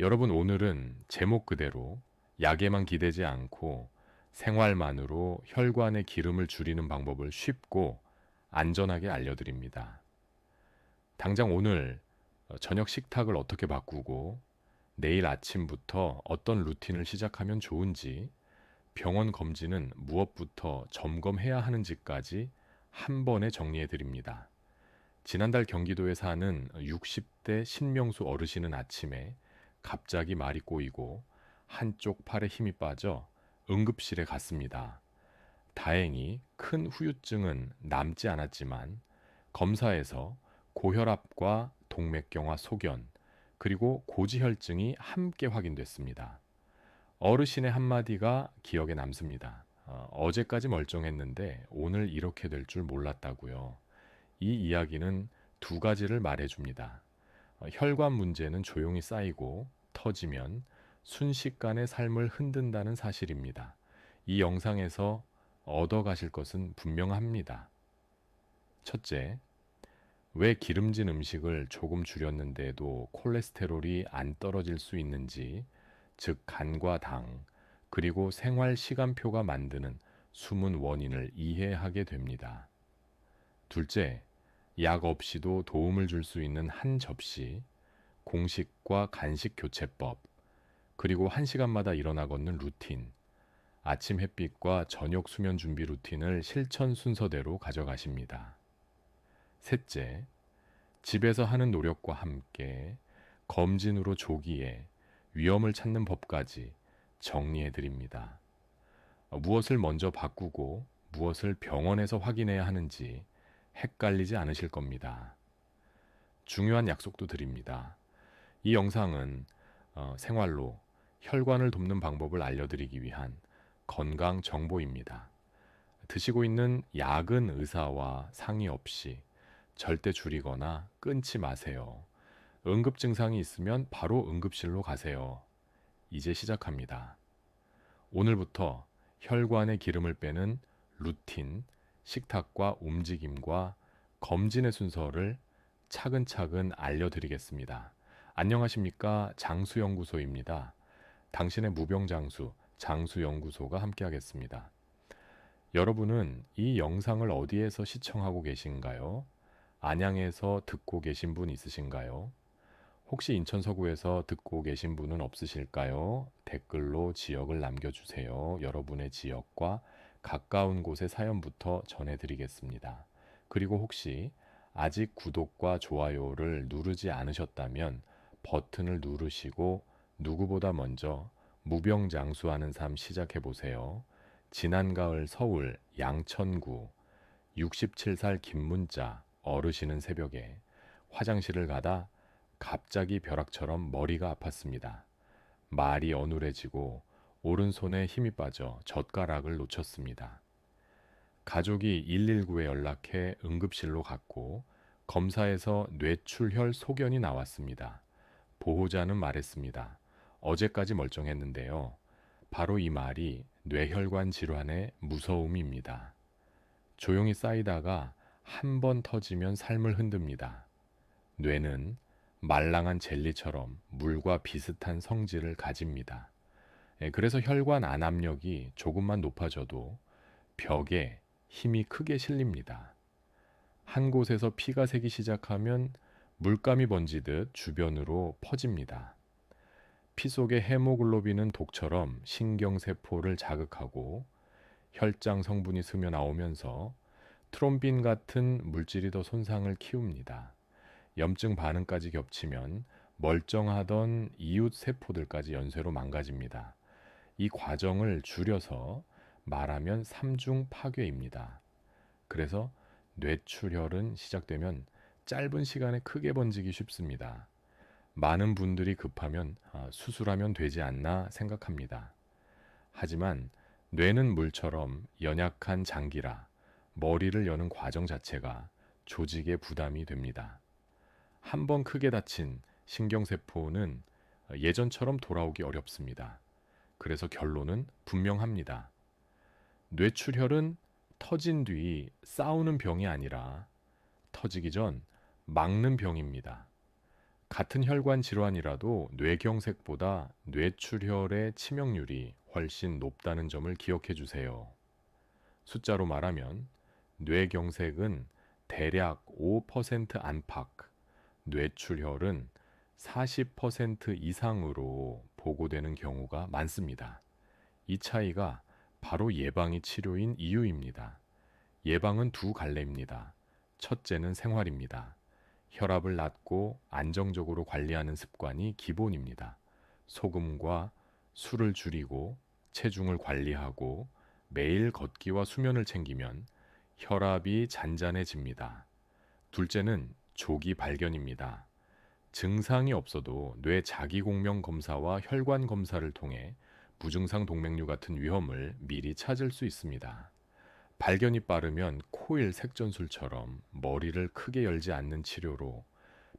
여러분 오늘은 제목 그대로 약에만 기대지 않고 생활만으로 혈관의 기름을 줄이는 방법을 쉽고 안전하게 알려드립니다. 당장 오늘 어, 저녁 식탁을 어떻게 바꾸고 내일 아침부터 어떤 루틴을 시작하면 좋은지 병원 검진은 무엇부터 점검해야 하는지까지 한 번에 정리해 드립니다. 지난달 경기도에 사는 60대 신명수 어르신은 아침에 갑자기 말이 꼬이고 한쪽 팔에 힘이 빠져 응급실에 갔습니다. 다행히 큰 후유증은 남지 않았지만 검사에서 고혈압과 동맥경화 소견 그리고 고지혈증이 함께 확인됐습니다. 어르신의 한마디가 기억에 남습니다. 어, 제까지 멀쩡했는데 오늘 이렇게 될 줄 몰랐다고요. 이 이야기는 두 가지를 말해줍니다. 어, 혈관 문제는 조용히 쌓이고 터지면 순식간에 삶을 흔든다는 사실입니다. 이 영상에서 얻어가실 것은 분명합니다. 첫째, 왜 기름진 음식을 조금 줄였는데도 콜레스테롤이 안 떨어질 수 있는지, 즉 간과 당, 그리고 생활 시간표가 만드는 숨은 원인을 이해하게 됩니다. 둘째, 약 없이도 도움을 줄 수 있는 한 접시, 공식과 간식 교체법, 그리고 한 시간마다 일어나 걷는 루틴, 아침 햇빛과 저녁 수면 준비 루틴을 실천 순서대로 가져가십니다. 셋째, 집에서 하는 노력과 함께 검진으로 조기에 위험을 찾는 법까지 정리해 드립니다. 무엇을 먼저 바꾸고 무엇을 병원에서 확인해야 하는지 헷갈리지 않으실 겁니다. 중요한 약속도 드립니다. 이 영상은 어, 생활로 혈관을 돕는 방법을 알려드리기 위한 건강 정보입니다. 드시고 있는 약은 의사와 상의 없이 절대 줄이거나 끊지 마세요. 응급 증상이 있으면 바로 응급실로 가세요. 이제 시작합니다. 오늘부터 혈관의 기름을 빼는 루틴, 식탁과 움직임과 검진의 순서를 차근차근 알려드리겠습니다. 안녕하십니까. 장수연구소입니다. 당신의 무병장수, 장수연구소가 함께하겠습니다. 여러분은 이 영상을 어디에서 시청하고 계신가요? 안양에서 듣고 계신 분 있으신가요? 혹시 인천 서구에서 듣고 계신 분은 없으실까요? 댓글로 지역을 남겨주세요. 여러분의 지역과 가까운 곳의 사연부터 전해드리겠습니다. 그리고 혹시 아직 구독과 좋아요를 누르지 않으셨다면 버튼을 누르시고 누구보다 먼저 무병장수하는 삶 시작해 보세요. 지난 가을 서울 양천구 67살 김문자 어르신은 새벽에 화장실을 가다 갑자기 벼락처럼 머리가 아팠습니다. 말이 어눌해지고 오른손에 힘이 빠져 젓가락을 놓쳤습니다. 가족이 119에 연락해 응급실로 갔고 검사에서 뇌출혈 소견이 나왔습니다. 보호자는 말했습니다. 어제까지 멀쩡했는데요. 바로 이 말이 뇌혈관 질환의 무서움입니다. 조용히 쌓이다가 한 번 터지면 삶을 흔듭니다. 뇌는 말랑한 젤리처럼 물과 비슷한 성질을 가집니다. 예, 그래서 혈관 안압력이 조금만 높아져도 벽에 힘이 크게 실립니다. 한 곳에서 피가 새기 시작하면 물감이 번지듯 주변으로 퍼집니다. 피 속의 헤모글로빈은 독처럼 신경세포를 자극하고 혈장 성분이 스며 나오면서 트롬빈 같은 물질이 더 손상을 키웁니다. 염증 반응까지 겹치면 멀쩡하던 이웃 세포들까지 연쇄로 망가집니다. 이 과정을 줄여서 말하면 삼중 파괴입니다. 그래서 뇌출혈은 시작되면 짧은 시간에 크게 번지기 쉽습니다. 많은 분들이 급하면 아, 수술하면 되지 않나 생각합니다. 하지만 뇌는 물처럼 연약한 장기라 머리를 여는 과정 자체가 조직에 부담이 됩니다. 한 번 크게 다친 신경세포는 예전처럼 돌아오기 어렵습니다. 그래서 결론은 분명합니다. 뇌출혈은 터진 뒤 싸우는 병이 아니라 터지기 전 막는 병입니다. 같은 혈관 질환이라도 뇌경색보다 뇌출혈의 치명률이 훨씬 높다는 점을 기억해 주세요. 숫자로 말하면 뇌경색은 대략 5% 안팎, 뇌출혈은 40% 이상으로 보고되는 경우가 많습니다. 이 차이가 바로 예방이 치료인 이유입니다. 예방은 두 갈래입니다. 첫째는 생활입니다. 혈압을 낮고 안정적으로 관리하는 습관이 기본입니다. 소금과 술을 줄이고 체중을 관리하고 매일 걷기와 수면을 챙기면 혈압이 잔잔해집니다. 둘째는 조기 발견입니다. 증상이 없어도 뇌 자기공명 검사와 혈관 검사를 통해 무증상 동맥류 같은 위험을 미리 찾을 수 있습니다. 발견이 빠르면 코일 색전술처럼 머리를 크게 열지 않는 치료로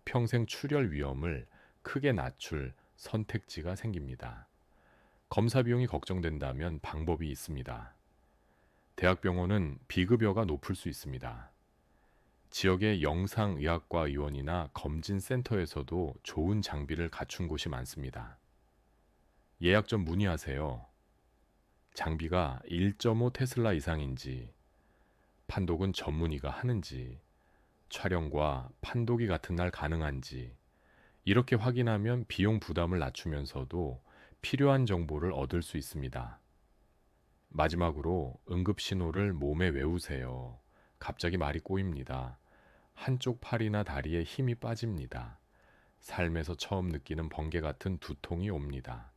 평생 출혈 위험을 크게 낮출 선택지가 생깁니다. 검사 비용이 걱정된다면 방법이 있습니다. 대학병원은 비급여가 높을 수 있습니다. 지역의 영상의학과 의원이나 검진센터에서도 좋은 장비를 갖춘 곳이 많습니다. 예약 전 문의하세요. 장비가 1.5 테슬라 이상인지, 판독은 전문의가 하는지, 촬영과 판독이 같은 날 가능한지, 이렇게 확인하면 비용 부담을 낮추면서도 필요한 정보를 얻을 수 있습니다. 마지막으로 응급 신호를 몸에 외우세요. 갑자기 말이 꼬입니다. 한쪽 팔이나 다리에 힘이 빠집니다. 삶에서 처음 느끼는 번개 같은 두통이 옵니다.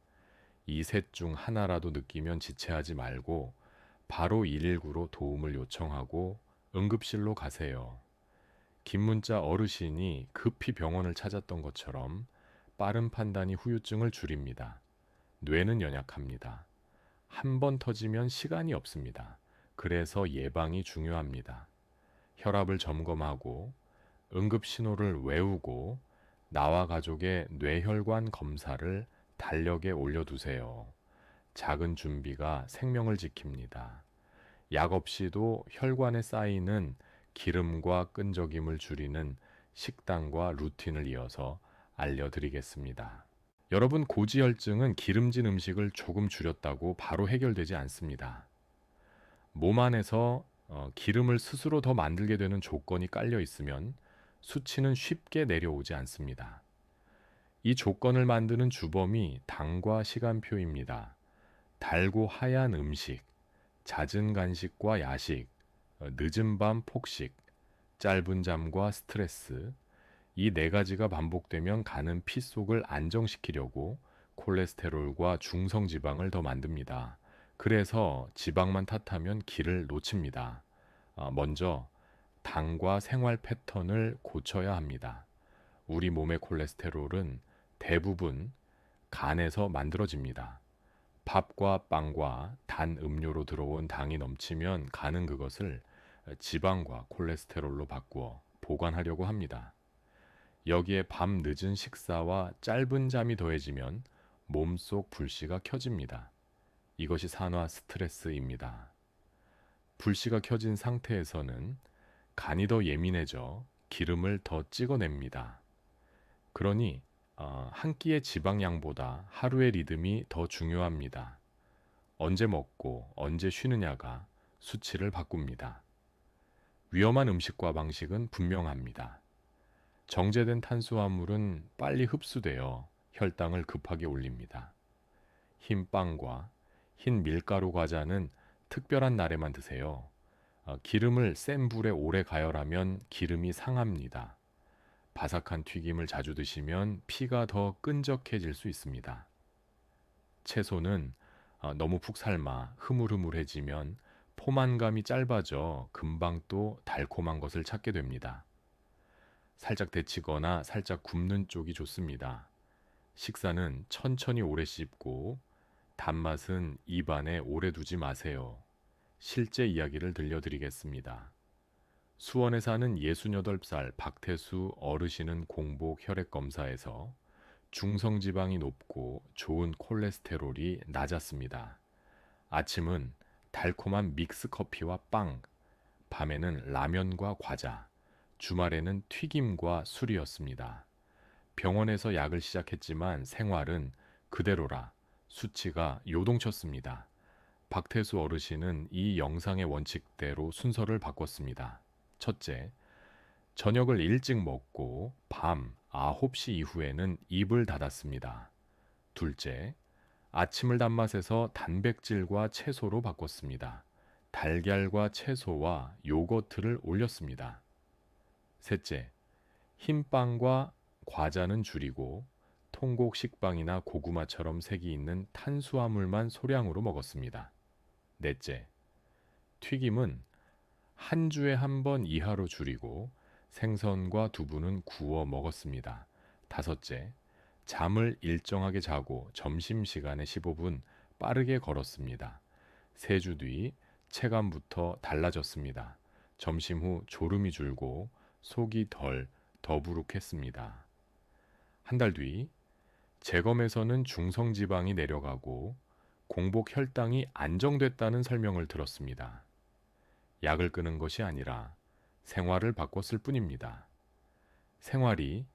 이 셋 중 하나라도 느끼면 지체하지 말고 바로 119로 도움을 요청하고 응급실로 가세요. 긴 문자 어르신이 급히 병원을 찾았던 것처럼 빠른 판단이 후유증을 줄입니다. 뇌는 연약합니다. 한 번 터지면 시간이 없습니다. 그래서 예방이 중요합니다. 혈압을 점검하고 응급 신호를 외우고 나와 가족의 뇌혈관 검사를 달력에 올려두세요. 작은 준비가 생명을 지킵니다. 약 없이도 혈관에 쌓이는 기름과 끈적임을 줄이는 식단과 루틴을 이어서 알려드리겠습니다. 여러분, 고지혈증은 기름진 음식을 조금 줄였다고 바로 해결되지 않습니다. 몸 안에서 어, 기름을 스스로 더 만들게 되는 조건이 깔려 있으면 수치는 쉽게 내려오지 않습니다. 이 조건을 만드는 주범이 당과 시간표입니다. 달고 하얀 음식, 잦은 간식과 야식, 어, 늦은 밤 폭식, 짧은 잠과 스트레스, 이 네 가지가 반복되면 가는 피 속을 안정시키려고 콜레스테롤과 중성 지방을 더 만듭니다. 그래서 지방만 탓하면 길을 놓칩니다. 어, 먼저 당과 생활 패턴을 고쳐야 합니다. 우리 몸의 콜레스테롤은 대부분 간에서 만들어집니다. 밥과 빵과 단 음료로 들어온 당이 넘치면 간은 그것을 지방과 콜레스테롤로 바꾸어 보관하려고 합니다. 여기에 밤 늦은 식사와 짧은 잠이 더해지면 몸속 불씨가 켜집니다. 이것이 산화 스트레스입니다. 불씨가 켜진 상태에서는 간이 더 예민해져 기름을 더 찍어냅니다. 그러니 어, 한 끼의 지방량보다 하루의 리듬이 더 중요합니다. 언제 먹고 언제 쉬느냐가 수치를 바꿉니다. 위험한 음식과 방식은 분명합니다. 정제된 탄수화물은 빨리 흡수되어 혈당을 급하게 올립니다. 흰 빵과 흰 밀가루 과자는 특별한 날에만 드세요. 어, 기름을 센 불에 오래 가열하면 기름이 상합니다. 바삭한 튀김을 자주 드시면 피가 더 끈적해질 수 있습니다. 채소는 어, 너무 푹 삶아 흐물흐물해지면 포만감이 짧아져 금방 또 달콤한 것을 찾게 됩니다. 살짝 데치거나 살짝 굽는 쪽이 좋습니다. 식사는 천천히 오래 씹고 단맛은 입안에 오래 두지 마세요. 실제 이야기를 들려드리겠습니다. 수원에 사는 68살 박태수 어르신은 공복 혈액 검사에서 중성 지방이 높고 좋은 콜레스테롤이 낮았습니다. 아침은 달콤한 믹스 커피와 빵, 밤에는 라면과 과자, 주말에는 튀김과 술이었습니다. 병원에서 약을 시작했지만 생활은 그대로라 수치가 요동쳤습니다. 박태수 어르신은 이 영상의 원칙대로 순서를 바꿨습니다. 첫째, 저녁을 일찍 먹고 밤 9시 이후에는 입을 닫았습니다. 둘째, 아침을 단맛에서 단백질과 채소로 바꿨습니다. 달걀과 채소와 요거트를 올렸습니다. 셋째, 흰빵과 과자는 줄이고 통곡 식빵이나 고구마처럼 색이 있는 탄수화물만 소량으로 먹었습니다. 넷째, 튀김은 한 주에 한 번 이하로 줄이고 생선과 두부는 구워 먹었습니다. 다섯째, 잠을 일정하게 자고 점심시간에 15분 빠르게 걸었습니다. 세 주 뒤 체감부터 달라졌습니다. 점심 후 졸음이 줄고 속이 덜 더부룩했습니다. 한 달 뒤 재검에서는 중성지방이 내려가고 공복 혈당이 안정됐다는 설명을 들었습니다. 약을 끊은 것이 아니라 생활을 바꿨을 뿐입니다. 생활이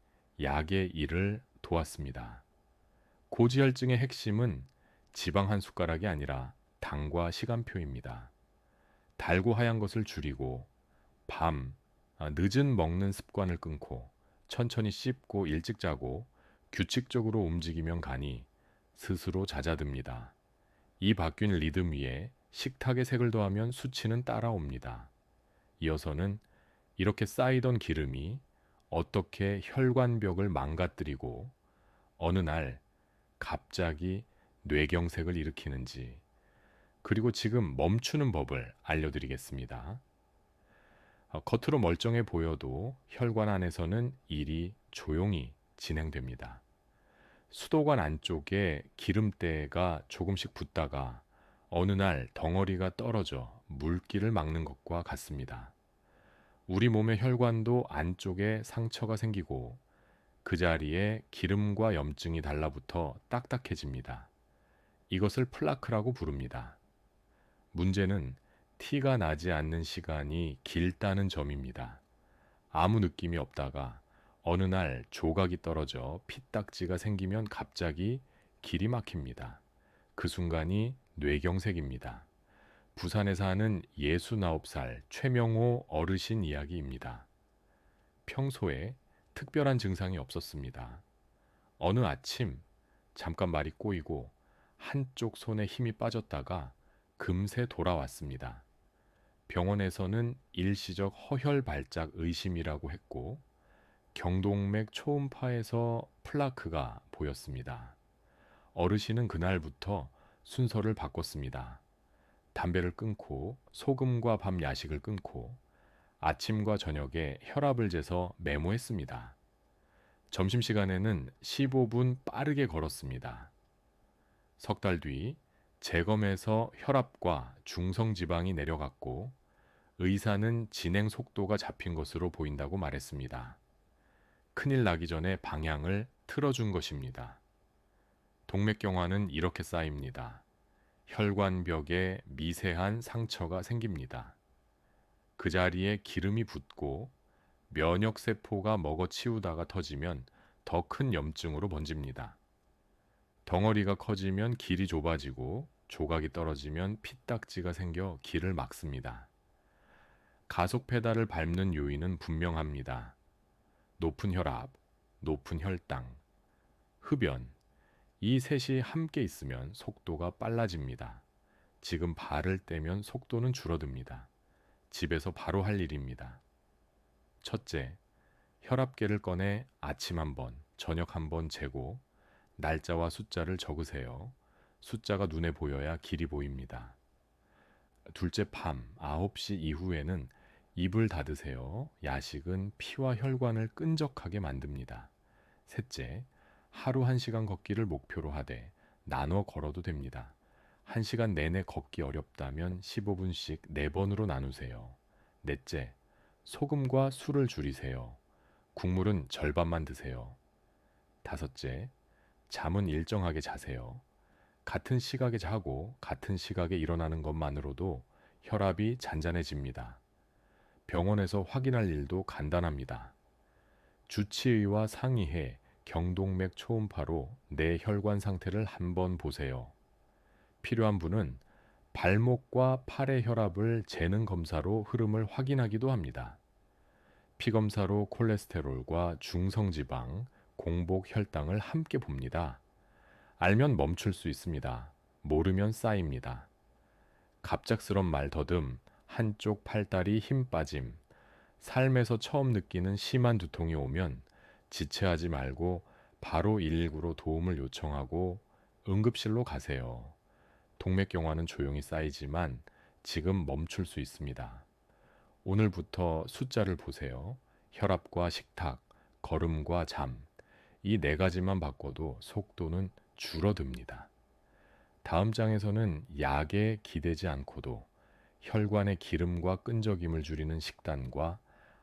약의 일을 도왔습니다. 고지혈증의 핵심은 지방 한 숟가락이 아니라 당과 시간표입니다. 달고 하얀 것을 줄이고 밤 아, 늦은 먹는 습관을 끊고 천천히 씹고 일찍 자고 규칙적으로 움직이면 가니 스스로 잦아듭니다. 이 바뀐 리듬 위에 식탁의 색을 더하면 수치는 따라옵니다. 이어서는 이렇게 쌓이던 기름이 어떻게 혈관벽을 망가뜨리고 어느 날 갑자기 뇌경색을 일으키는지 그리고 지금 멈추는 법을 알려드리겠습니다. 어, 겉으로 멀쩡해 보여도 혈관 안에서는 일이 조용히 진행됩니다. 수도관 안쪽에 기름때가 조금씩 붙다가 어느 날 덩어리가 떨어져 물기를 막는 것과 같습니다. 우리 몸의 혈관도 안쪽에 상처가 생기고 그 자리에 기름과 염증이 달라붙어 딱딱해집니다. 이것을 플라크라고 부릅니다. 문제는 티가 나지 않는 시간이 길다는 점입니다. 아무 느낌이 없다가 어느 날 조각이 떨어져 피딱지가 생기면 갑자기 길이 막힙니다. 그 순간이 뇌경색입니다. 부산에 사는 69살 최명호 어르신 이야기입니다. 평소에 특별한 증상이 없었습니다. 어느 아침 잠깐 말이 꼬이고 한쪽 손에 힘이 빠졌다가 금세 돌아왔습니다. 병원에서는 일시적 허혈 발작 의심이라고 했고 경동맥 초음파에서 플라크가 보였습니다. 어르신은 그날부터 순서를 바꿨습니다. 담배를 끊고 소금과 밤 야식을 끊고 아침과 저녁에 혈압을 재서 메모했습니다. 점심시간에는 15분 빠르게 걸었습니다. 석 달 뒤 재검에서 혈압과 중성지방이 내려갔고 의사는 진행 속도가 잡힌 것으로 보인다고 말했습니다. 큰일 나기 전에 방향을 틀어준 것입니다. 동맥경화는 이렇게 쌓입니다. 혈관벽에 미세한 상처가 생깁니다. 그 자리에 기름이 붙고 면역세포가 먹어치우다가 터지면 더 큰 염증으로 번집니다. 덩어리가 커지면 길이 좁아지고 조각이 떨어지면 피딱지가 생겨 길을 막습니다. 가속 페달을 밟는 요인은 분명합니다. 높은 혈압, 높은 혈당, 흡연, 이 셋이 함께 있으면 속도가 빨라집니다. 지금 발을 떼면 속도는 줄어듭니다. 집에서 바로 할 일입니다. 첫째, 혈압계를 꺼내 아침 한 번, 저녁 한 번 재고 날짜와 숫자를 적으세요. 숫자가 눈에 보여야 길이 보입니다. 둘째 밤 9시 이후에는 입을 닫으세요. 야식은 피와 혈관을 끈적하게 만듭니다. 셋째, 하루 한 시간 걷기를 목표로 하되 나눠 걸어도 됩니다. 한 시간 내내 걷기 어렵다면 15분씩 4번으로 나누세요. 넷째, 소금과 술을 줄이세요. 국물은 절반만 드세요. 다섯째, 잠은 일정하게 자세요. 같은 시각에 자고 같은 시각에 일어나는 것만으로도 혈압이 잔잔해집니다. 병원에서 확인할 일도 간단합니다. 주치의와 상의해 경동맥 초음파로 내 혈관 상태를 한번 보세요. 필요한 분은 발목과 팔의 혈압을 재는 검사로 흐름을 확인하기도 합니다. 피검사로 콜레스테롤과 중성지방, 공복 혈당을 함께 봅니다. 알면 멈출 수 있습니다. 모르면 쌓입니다. 갑작스런 말 더듬, 한쪽 팔다리 힘 빠짐, 삶에서 처음 느끼는 심한 두통이 오면 지체하지 말고 바로 119로 도움을 요청하고 응급실로 가세요. 동맥경화는 조용히 쌓이지만 지금 멈출 수 있습니다. 오늘부터 숫자를 보세요. 혈압과 식탁, 걸음과 잠. 이 네 가지만 바꿔도 속도는 줄어듭니다. 다음 장에서는 약에 기대지 않고도 혈관의 기름과 끈적임을 줄이는 식단과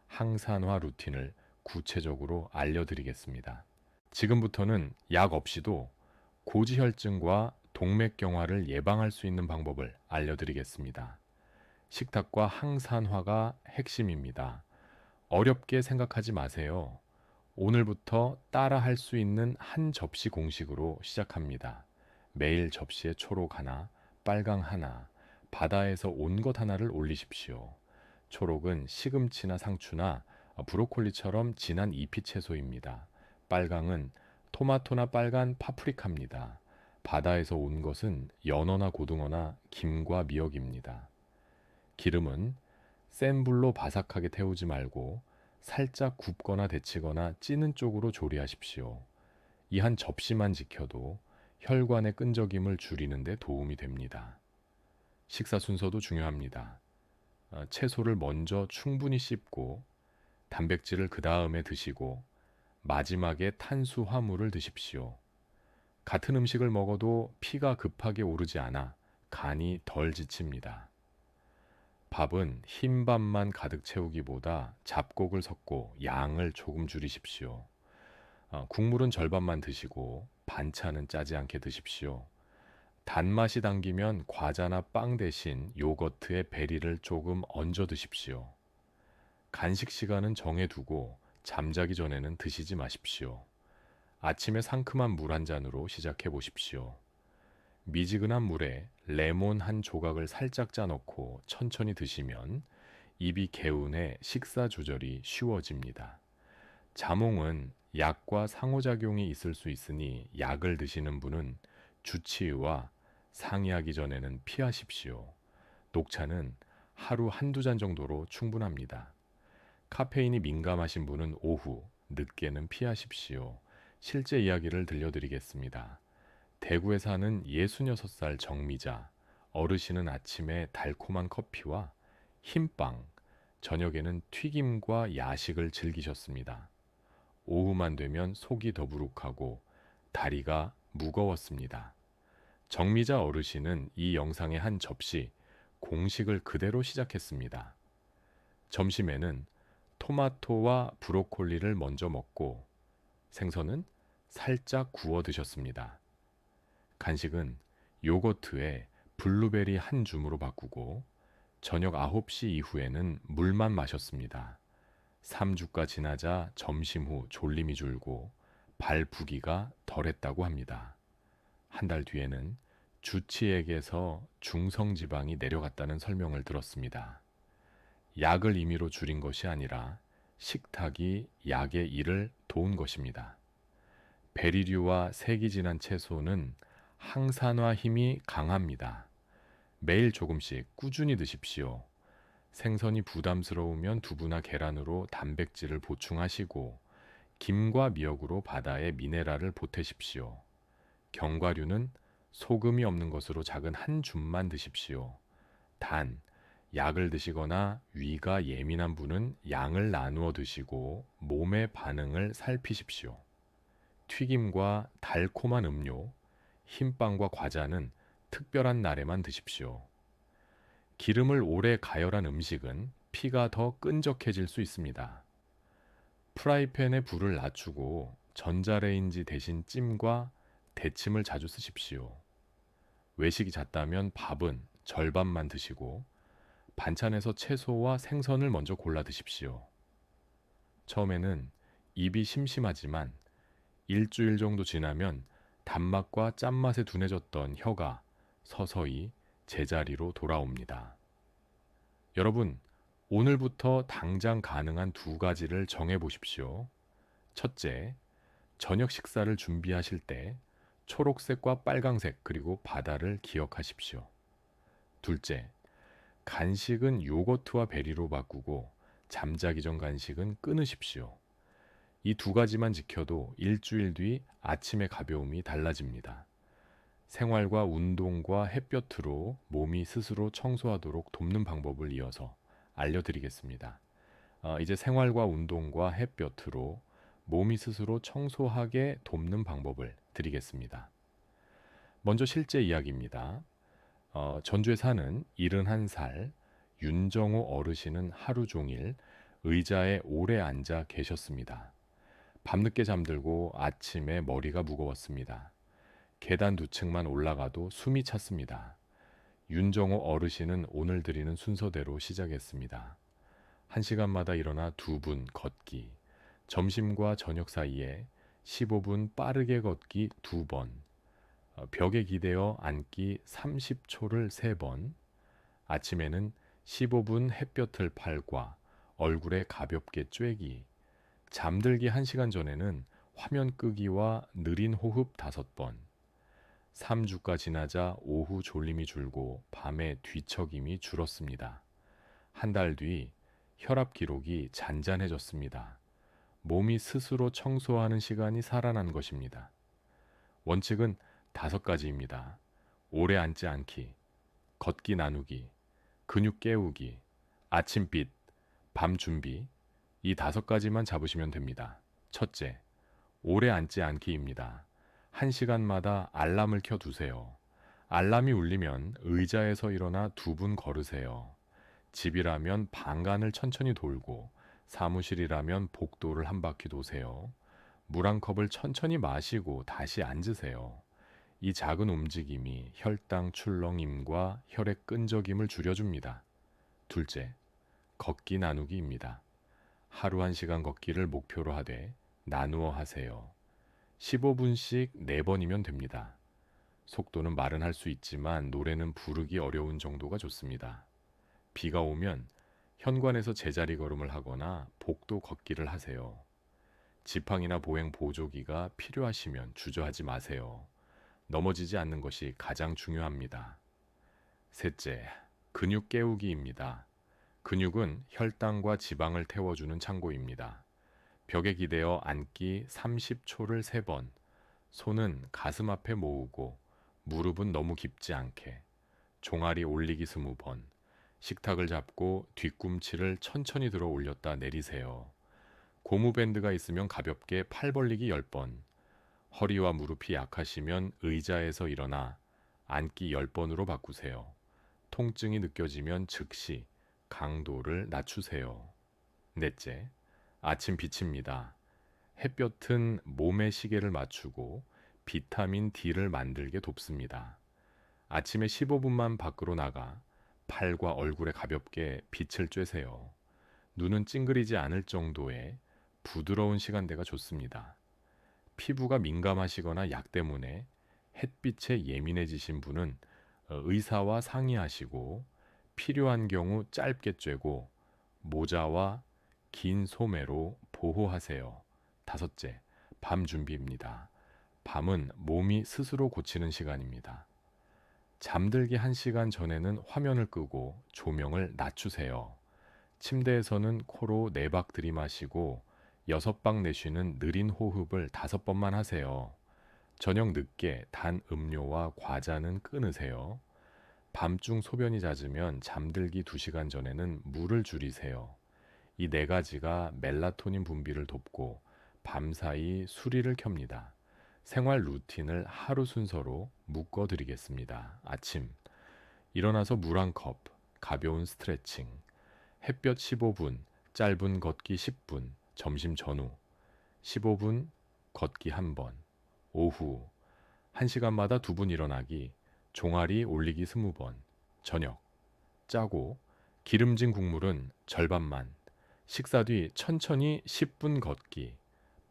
항산화 루틴을 구체적으로 알려드리겠습니다. 지금부터는 약 없이도 고지혈증과 동맥경화를 예방할 수 있는 방법을 알려드리겠습니다. 식탁과 항산화가 핵심입니다. 어렵게 생각하지 마세요. 오늘부터 따라 할 수 있는 한 접시 공식으로 시작합니다. 매일 접시에 초록 하나, 빨강 하나, 바다에서 온 것 하나를 올리십시오. 초록은 시금치나 상추나 브로콜리처럼 진한 잎이 채소입니다. 빨강은 토마토나 빨간 파프리카입니다. 바다에서 온 것은 연어나 고등어나 김과 미역입니다. 기름은 센 불로 바삭하게 태우지 말고 살짝 굽거나 데치거나 찌는 쪽으로 조리하십시오. 이 한 접시만 지켜도 혈관의 끈적임을 줄이는 데 도움이 됩니다. 식사 순서도 중요합니다. 어, 채소를 먼저 충분히 씹고 단백질을 그 다음에 드시고 마지막에 탄수화물을 드십시오. 같은 음식을 먹어도 피가 급하게 오르지 않아 간이 덜 지칩니다. 밥은 흰밥만 가득 채우기보다 잡곡을 섞고 양을 조금 줄이십시오. 어, 국물은 절반만 드시고 반찬은 짜지 않게 드십시오. 단맛이 당기면 과자나 빵 대신 요거트에 베리를 조금 얹어 드십시오. 간식 시간은 정해두고 잠자기 전에는 드시지 마십시오. 아침에 상큼한 물 한 잔으로 시작해 보십시오. 미지근한 물에 레몬 한 조각을 살짝 짜놓고 천천히 드시면 입이 개운해 식사 조절이 쉬워집니다. 자몽은 약과 상호작용이 있을 수 있으니 약을 드시는 분은 주치의와 상의하기 전에는 피하십시오. 녹차는 하루 한두 잔 정도로 충분합니다. 카페인이 민감하신 분은 오후, 늦게는 피하십시오. 실제 이야기를 들려드리겠습니다. 대구에 사는 66살 정미자, 어르신은 아침에 달콤한 커피와 흰빵, 저녁에는 튀김과 야식을 즐기셨습니다. 오후만 되면 속이 더부룩하고 다리가 무거웠습니다. 정미자 어르신은 이 영상의 한 접시 공식을 그대로 시작했습니다. 점심에는 토마토와 브로콜리를 먼저 먹고 생선은 살짝 구워 드셨습니다. 간식은 요거트에 블루베리 한 줌으로 바꾸고 저녁 9시 이후에는 물만 마셨습니다. 3주가 지나자 점심 후 졸림이 줄고 발 부기가 덜했다고 합니다. 한 달 뒤에는 주치에게서 중성지방이 내려갔다는 설명을 들었습니다. 약을 임의로 줄인 것이 아니라 식탁이 약의 일을 도운 것입니다. 베리류와 색이 진한 채소는 항산화 힘이 강합니다. 매일 조금씩 꾸준히 드십시오. 생선이 부담스러우면 두부나 계란으로 단백질을 보충하시고 김과 미역으로 바다에 미네랄을 보태십시오. 견과류는 소금이 없는 것으로 작은 한 줌만 드십시오. 단, 약을 드시거나 위가 예민한 분은 양을 나누어 드시고 몸의 반응을 살피십시오. 튀김과 달콤한 음료, 흰빵과 과자는 특별한 날에만 드십시오. 기름을 오래 가열한 음식은 피가 더 끈적해질 수 있습니다. 프라이팬에 불을 낮추고 전자레인지 대신 찜과 데침을 자주 쓰십시오. 외식이 잦다면 밥은 절반만 드시고 반찬에서 채소와 생선을 먼저 골라 드십시오. 처음에는 입이 심심하지만 일주일 정도 지나면 단맛과 짠맛에 둔해졌던 혀가 서서히 제자리로 돌아옵니다. 여러분, 오늘부터 당장 가능한 두 가지를 정해 보십시오. 첫째, 저녁 식사를 준비하실 때 초록색과 빨강색 그리고 바다를 기억하십시오. 둘째, 간식은 요거트와 베리로 바꾸고 잠자기 전 간식은 끊으십시오. 이 두 가지만 지켜도 일주일 뒤 아침의 가벼움이 달라집니다. 생활과 운동과 햇볕으로 몸이 스스로 청소하도록 돕는 방법을 이어서 알려드리겠습니다. 어, 이제 생활과 운동과 햇볕으로 몸이 스스로 청소하게 돕는 방법을 드리겠습니다. 먼저 실제 이야기입니다. 어, 전주에 사는 71살 윤정호 어르신은 하루 종일 의자에 오래 앉아 계셨습니다. 밤늦게 잠들고 아침에 머리가 무거웠습니다. 계단 두 층만 올라가도 숨이 찼습니다. 윤정호 어르신은 오늘 드리는 순서대로 시작했습니다. 한 시간마다 일어나 두 분 걷기, 점심과 저녁 사이에 15분 빠르게 걷기 두 번, 어, 벽에 기대어 앉기 30초를 세 번, 아침에는 15분 햇볕을 팔과 얼굴에 가볍게 쬐기, 잠들기 1시간 전에는 화면 끄기와 느린 호흡 5번, 3주가 지나자 오후 졸림이 줄고 밤에 뒤척임이 줄었습니다. 한 달 뒤 혈압 기록이 잔잔해졌습니다. 몸이 스스로 청소하는 시간이 살아난 것입니다. 원칙은 다섯 가지입니다. 오래 앉지 않기, 걷기 나누기, 근육 깨우기, 아침빛, 밤 준비, 이 다섯 가지만 잡으시면 됩니다. 첫째, 오래 앉지 않기입니다. 한 시간마다 알람을 켜 두세요. 알람이 울리면 의자에서 일어나 두 분 걸으세요. 집이라면 방간을 천천히 돌고 사무실이라면 복도를 한 바퀴 도세요. 물 한 컵을 천천히 마시고 다시 앉으세요. 이 작은 움직임이 혈당 출렁임과 혈액 끈적임을 줄여줍니다. 둘째, 걷기 나누기입니다. 하루 한 시간 걷기를 목표로 하되 나누어 하세요. 15분씩 4번이면 됩니다. 속도는 말은 할 수 있지만 노래는 부르기 어려운 정도가 좋습니다. 비가 오면 현관에서 제자리 걸음을 하거나 복도 걷기를 하세요. 지팡이나 보행 보조기가 필요하시면 주저하지 마세요. 넘어지지 않는 것이 가장 중요합니다. 셋째, 근육 깨우기입니다. 근육은 혈당과 지방을 태워주는 창고입니다. 벽에 기대어 앉기 30초를 3번, 손은 가슴 앞에 모으고 무릎은 너무 깊지 않게, 종아리 올리기 20번, 식탁을 잡고 뒤꿈치를 천천히 들어 올렸다 내리세요. 고무밴드가 있으면 가볍게 팔 벌리기 10번, 허리와 무릎이 약하시면 의자에서 일어나 앉기 10번으로 바꾸세요. 통증이 느껴지면 즉시 강도를 낮추세요. 넷째, 아침 빛입니다. 햇볕은 몸의 시계를 맞추고 비타민 D를 만들게 돕습니다. 아침에 15분만 밖으로 나가 팔과 얼굴에 가볍게 빛을 쬐세요. 눈은 찡그리지 않을 정도의 부드러운 시간대가 좋습니다. 피부가 민감하시거나 약 때문에 햇빛에 예민해지신 분은 어, 의사와 상의하시고 필요한 경우 짧게 쬐고 모자와 긴 소매로 보호하세요. 다섯째, 밤 준비입니다. 밤은 몸이 스스로 고치는 시간입니다. 잠들기 한 시간 전에는 화면을 끄고 조명을 낮추세요. 침대에서는 코로 네박 들이마시고 여섯 방 내쉬는 느린 호흡을 다섯 번만 하세요. 저녁 늦게 단 음료와 과자는 끊으세요. 밤중 소변이 잦으면 잠들기 두시간 전에는 물을 줄이세요. 이 네 가지가 멜라토닌 분비를 돕고 밤사이 수리를 켭니다. 생활 루틴을 하루 순서로 묶어 드리겠습니다. 아침 일어나서 물 한 컵, 가벼운 스트레칭, 햇볕 15분, 짧은 걷기 10분, 점심 전후 15분 걷기 한 번, 오후 1시간마다 두 분 일어나기, 종아리 올리기 20번, 저녁 짜고 기름진 국물은 절반만 식사 뒤 천천히 10분 걷기,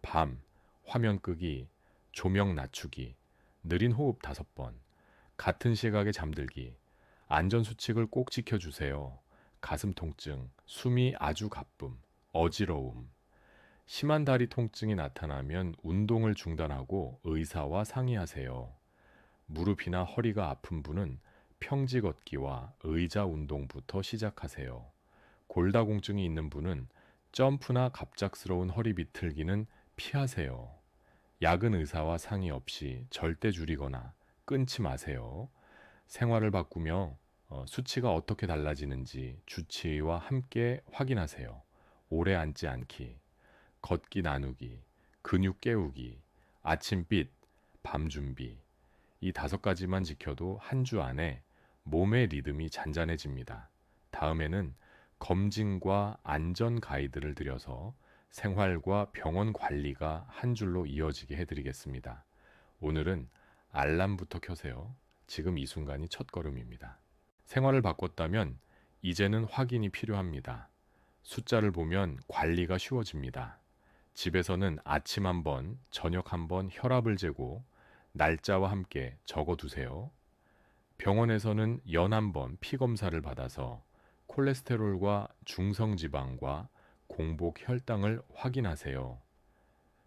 밤 화면 끄기, 조명 낮추기, 느린 호흡 다섯 번, 같은 시각에 잠들기, 안전 수칙을 꼭 지켜주세요. 가슴 통증, 숨이 아주 가쁨, 어지러움. 심한 다리 통증이 나타나면 운동을 중단하고 의사와 상의하세요. 무릎이나 허리가 아픈 분은 평지 걷기와 의자 운동부터 시작하세요. 골다공증이 있는 분은 점프나 갑작스러운 허리 비틀기는 피하세요. 약은 의사와 상의 없이 절대 줄이거나 끊지 마세요. 생활을 바꾸며 어, 수치가 어떻게 달라지는지 주치의와 함께 확인하세요. 오래 앉지 않기, 걷기 나누기, 근육 깨우기, 아침빛, 밤 준비. 이 다섯 가지만 지켜도 한 주 안에 몸의 리듬이 잔잔해집니다. 다음에는 검진과 안전 가이드를 드려서 생활과 병원 관리가 한 줄로 이어지게 해드리겠습니다. 오늘은 알람부터 켜세요. 지금 이 순간이 첫 걸음입니다. 생활을 바꿨다면 이제는 확인이 필요합니다. 숫자를 보면 관리가 쉬워집니다. 집에서는 아침 한 번, 저녁 한 번 혈압을 재고 날짜와 함께 적어 두세요. 병원에서는 연 한 번 피 검사를 받아서 콜레스테롤과 중성지방과 공복 혈당을 확인하세요.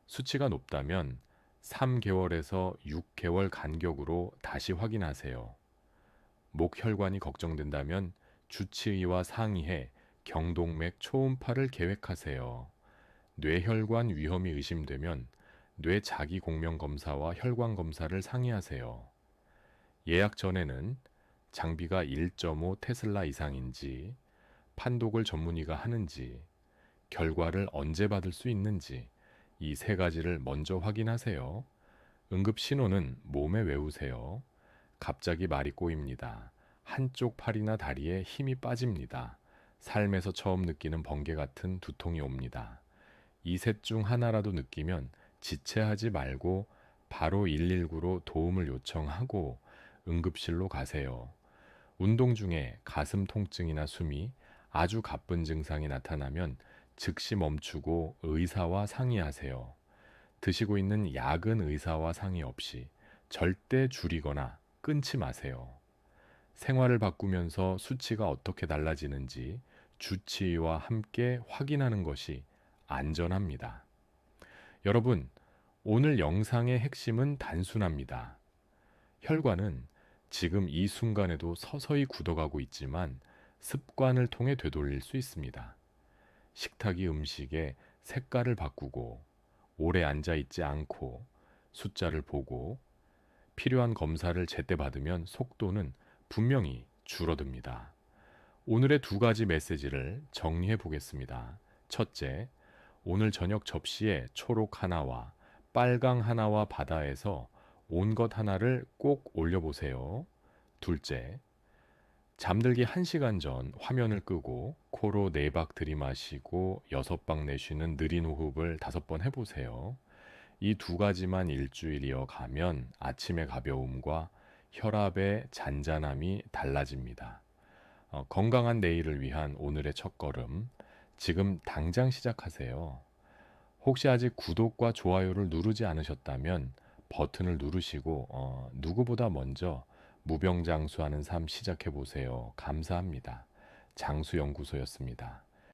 수치가 높다면 3개월에서 6개월 간격으로 다시 확인하세요. 목혈관이 걱정된다면 주치의와 상의해 경동맥 초음파를 계획하세요. 뇌혈관 위험이 의심되면 뇌 자기 공명 검사와 혈관 검사를 상의하세요. 예약 전에는 장비가 1.5 테슬라 이상인지, 판독을 전문의가 하는지, 결과를 언제 받을 수 있는지 이 세 가지를 먼저 확인하세요. 응급 신호는 몸에 외우세요. 갑자기 말이 꼬입니다. 한쪽 팔이나 다리에 힘이 빠집니다. 삶에서 처음 느끼는 번개 같은 두통이 옵니다. 이 셋 중 하나라도 느끼면 지체하지 말고 바로 119로 도움을 요청하고 응급실로 가세요. 운동 중에 가슴 통증이나 숨이 아주 가쁜 증상이 나타나면 즉시 멈추고 의사와 상의하세요. 드시고 있는 약은 의사와 상의 없이 절대 줄이거나 끊지 마세요. 생활을 바꾸면서 수치가 어떻게 달라지는지 주치의와 함께 확인하는 것이 안전합니다. 여러분, 오늘 영상의 핵심은 단순합니다. 혈관은 지금 이 순간에도 서서히 굳어가고 있지만 습관을 통해 되돌릴 수 있습니다. 식탁이 음식의 색깔을 바꾸고 오래 앉아 있지 않고 숫자를 보고 필요한 검사를 제때 받으면 속도는 분명히 줄어듭니다. 오늘의 두 가지 메시지를 정리해 보겠습니다. 첫째, 오늘 저녁 접시에 초록 하나와 빨강 하나와 바다에서 온 것 하나를 꼭 올려보세요. 둘째, 잠들기 1시간 전 화면을 끄고 코로 4박 들이마시고 6박 내쉬는 느린 호흡을 5번 해보세요. 이 두 가지만 일주일 이어가면 아침의 가벼움과 혈압의 잔잔함이 달라집니다. 어, 건강한 내일을 위한 오늘의 첫걸음, 지금 당장 시작하세요. 혹시 아직 구독과 좋아요를 누르지 않으셨다면 버튼을 누르시고 어, 누구보다 먼저 무병장수하는 삶 시작해 보세요. 감사합니다. 장수연구소였습니다.